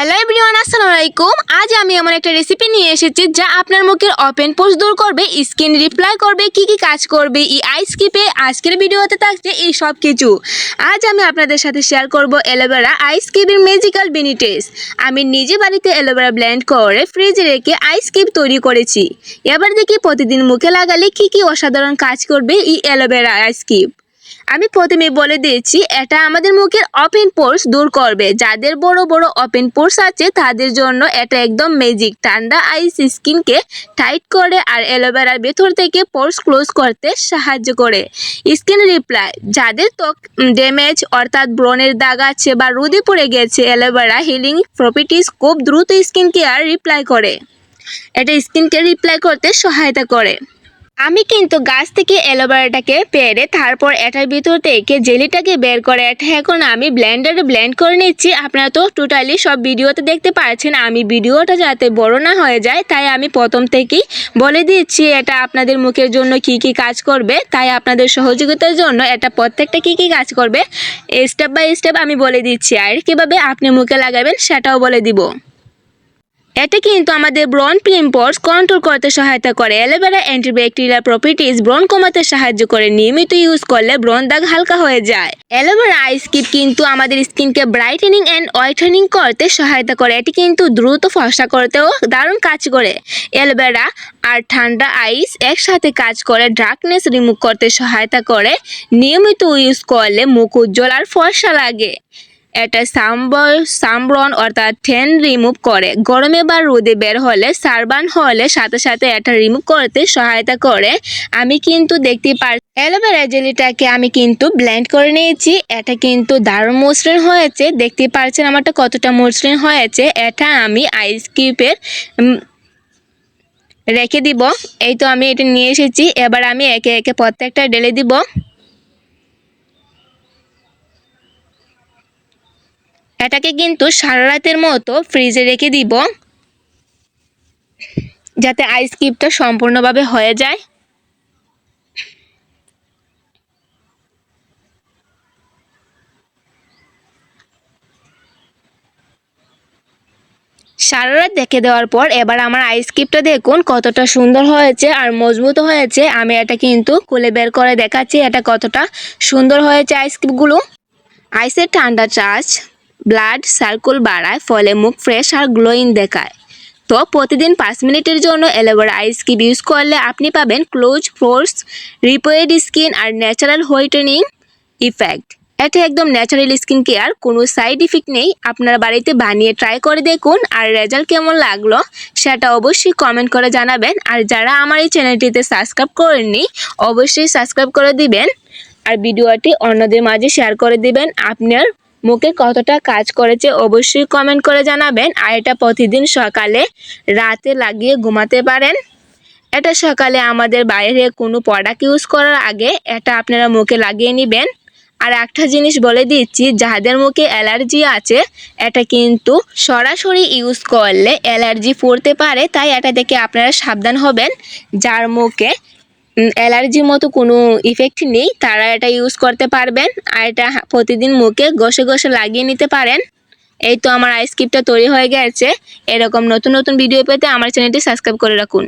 Hello everyone আসসালামু আলাইকুম আজ আমি এমন একটা রেসিপি নিয়ে এসেছি যা আপনার মুখের ওপেন পোস্ট দূর করবে স্কিন রিপ্লাই করবে, কি কি কাজ করবে, এই আইস কিপে আজকের ভিডিওতে থাকছে এই সব কিছু। আজ আমি আপনাদের সাথে শেয়ার করব অ্যালোভেরা আইস কিপের ম্যাজিক্যাল বেনিটেস আমি নিজে বাড়িতে অ্যালোভেরা ব্ল্যান্ড করে ফ্রিজে রেখে আইস কিপ তৈরি করেছি। এবার দেখি প্রতিদিন মুখে লাগালে কি কি অসাধারণ কাজ করবে এই অ্যালোভেরা আইস কিপ আমি প্রথমে বলে দিয়েছি, এটা আমাদের মুখের ওপেন পোর্স দূর করবে। যাদের বড় বড় ওপেন পোর্স আছে, তাদের জন্য এটা একদম ম্যাজিক ঠান্ডা আইস স্কিনকে টাইট করে আর অ্যালোভেরার ভেতর থেকে পোর্স ক্লোজ করতে সাহায্য করে। স্কিন রিপ্লাই যাদের ত্বক ড্যামেজ অর্থাৎ ব্রণের দাগ আছে বা রোদে পড়ে গেছে, অ্যালোভেরা হিলিং প্রপার্টিস খুব দ্রুত স্কিন কেয়ার রিপ্লাই করে। এটা স্কিনকে রিপ্লাই করতে সহায়তা করে। আমি কিন্তু গাছ থেকে অ্যালোভেরাটাকে পেরে তারপর এটার ভিতর থেকে জেলিটাকে বের করে এটা এখন আমি ব্লেন্ডারে ব্লেন্ড করে নিচ্ছি। আপনারা তো টোটালি সব ভিডিওতে দেখতে পাচ্ছেন, আমি ভিডিওটা যাতে বড় না হয়ে যায়, তাই আমি প্রথম থেকেই বলে দিচ্ছি এটা আপনাদের মুখের জন্য কি কি কাজ করবে, তাই আপনাদের সহযোগিতার জন্য এটা প্রত্যেকটা কি কি কাজ করবে স্টেপ বাই স্টেপ আমি বলে দিচ্ছি। আর কীভাবে আপনি মুখে লাগাবেন সেটাও বলে দিব। এটা কিন্তু আমাদের ব্রন পিম্পলস কন্ট্রোল করতে সহায়তা করে। অ্যালোভেরা অ্যান্টিব্যাকটেরিয়াল প্রপার্টিজ ব্রন কমাতে সাহায্য করে। নিয়মিত ইউজ করলে ব্রন দাগ হালকা হয়ে যায়। অ্যালোভেরা আইস কিট কিন্তু আমাদের স্কিনকে ব্রাইটেনিং অ্যান্ড হোয়াইটেনিং করতে সহায়তা করে। এটি কিন্তু দ্রুত ফসা করতেও দারুণ কাজ করে। অ্যালোভেরা আর ঠান্ডা আইস একসাথে কাজ করে ডার্কনেস রিমুভ করতে সহায়তা করে। নিয়মিত ইউজ করলে মুখ উজ্জ্বল আর ফর্সা লাগে। এটা সাম্বর সামব্রন অর্থাৎ ঠেন রিমুভ করে। গরমে বা রোদে বের হলে, সারবান হলে সাথে সাথে এটা রিমুভ করতে সহায়তা করে। আমি কিন্তু দেখতে পার অ্যালোভেরা জেলিটাকে আমি কিন্তু ব্লেন্ড করে নিয়েছি। এটা কিন্তু দারুণ মসৃণ হয়েছে। দেখতে পারছেন আমারটা কতটা মসৃণ হয়েছে। এটা আমি আইস কিউবের রেখে দিব। এই তো আমি এটা নিয়ে এসেছি। এবার আমি একে একে প্রত্যেকটা ডেলে দিব। এটাকে কিন্তু সারা রাতের মতো ফ্রিজে রেখে দিব। যাতে আইস কিপটা সম্পূর্ণভাবে হয়ে যায়। সারা রাত দেখে দেওয়ার পর এবার আমার আইস কিপটা দেখুন কতটা সুন্দর হয়েছে আর মজবুত হয়েছে। আমি এটা কিন্তু খুলে বের করে দেখাচ্ছি এটা কতটা সুন্দর হয়েছে আইস কিপগুলো আইসের ঠান্ডা চার্জ ব্লাড সার্কুল বাড়ায়, ফলে মুখ ফ্রেশ আর গ্লোয়িং দেখায়। তো প্রতিদিন পাঁচ মিনিটের জন্য অ্যালোভেরা আইস কিপ ইউজ করলে আপনি পাবেন ক্লোজ, ফোর্স, রিপোয়েড স্কিন আর ন্যাচারাল হোয়াইটেনিং ইফেক্ট। এটা একদম ন্যাচারাল স্কিন কেয়ার, কোনো সাইড ইফেক্ট নেই। আপনার বাড়িতে বানিয়ে ট্রাই করে দেখুন আর রেজাল্ট কেমন লাগল সেটা অবশ্যই কমেন্ট করে জানাবেন। আর যারা আমার এই চ্যানেলটিতে সাবস্ক্রাইব করেননি, অবশ্যই সাবস্ক্রাইব করে দিবেন। আর ভিডিওটি অন্যদের মাঝে শেয়ার করে দিবেন। আপনার মুখে কতটা কাজ করেছে অবশ্যই কমেন্ট করে জানাবেন। আর এটা প্রতিদিন সকালে, রাতে লাগিয়ে ঘুমাতে পারেন। এটা সকালে আমাদের বাইরে কোনো প্রোডাক্ট ইউজ করার আগে এটা আপনারা মুখে লাগিয়ে নেবেন। আর একটা জিনিস বলে দিচ্ছি, যাদের মুখে অ্যালার্জি আছে, এটা কিন্তু সরাসরি ইউজ করলে অ্যালার্জি পড়তে পারে, তাই এটা থেকে আপনারা সাবধান হবেন। যার মুখে অ্যালার্জির মতো কোনো ইফেক্ট নেই, তারা এটা ইউজ করতে পারবেন আর এটা প্রতিদিন মুখে ঘষে ঘষে লাগিয়ে নিতে পারেন। এই তো আমার আইস তৈরি হয়ে গেছে। এরকম নতুন নতুন ভিডিও পেতে আমার চ্যানেলটি সাবস্ক্রাইব করে রাখুন।